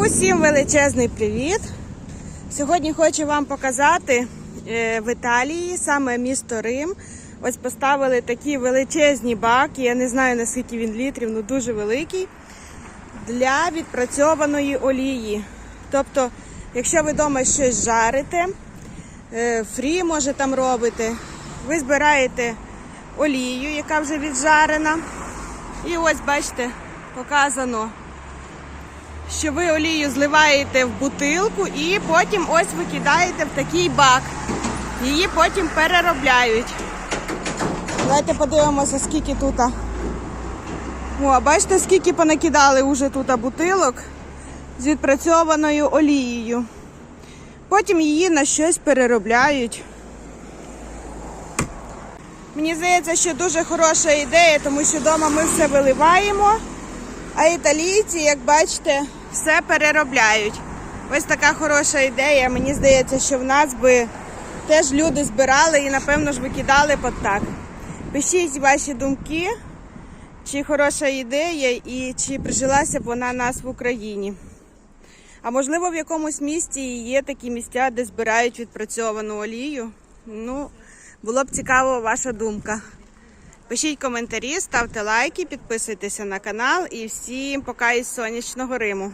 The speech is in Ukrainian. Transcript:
Усім величезний привіт! Сьогодні хочу вам показати е, в Італії, саме місто Рим. Ось поставили такі величезні баки. Я не знаю наскільки він літрів, але дуже великий. Для відпрацьованої олії. Тобто, якщо ви вдома щось жарите, е, фрі може там робите, ви збираєте олію, яка вже віджарена. І ось бачите, показано що ви олію зливаєте в бутилку і потім ось викидаєте в такий бак. Її потім переробляють. Давайте подивимося, скільки тут. О, бачите, скільки понакидали вже тут бутилок з відпрацьованою олією. Потім її на щось переробляють. Мені здається, що дуже хороша ідея, тому що вдома ми все виливаємо. А італійці, як бачите, все переробляють. Ось така хороша ідея. Мені здається, що в нас би теж люди збирали і, напевно ж, викидали б так. Пишіть ваші думки, чи хороша ідея і чи прижилася б вона нас в Україні. А можливо, в якомусь місті є такі місця, де збирають відпрацьовану олію. Ну, було б цікаво ваша думка. Пишіть коментарі, ставте лайки, підписуйтеся на канал і всім пока із сонячного Риму.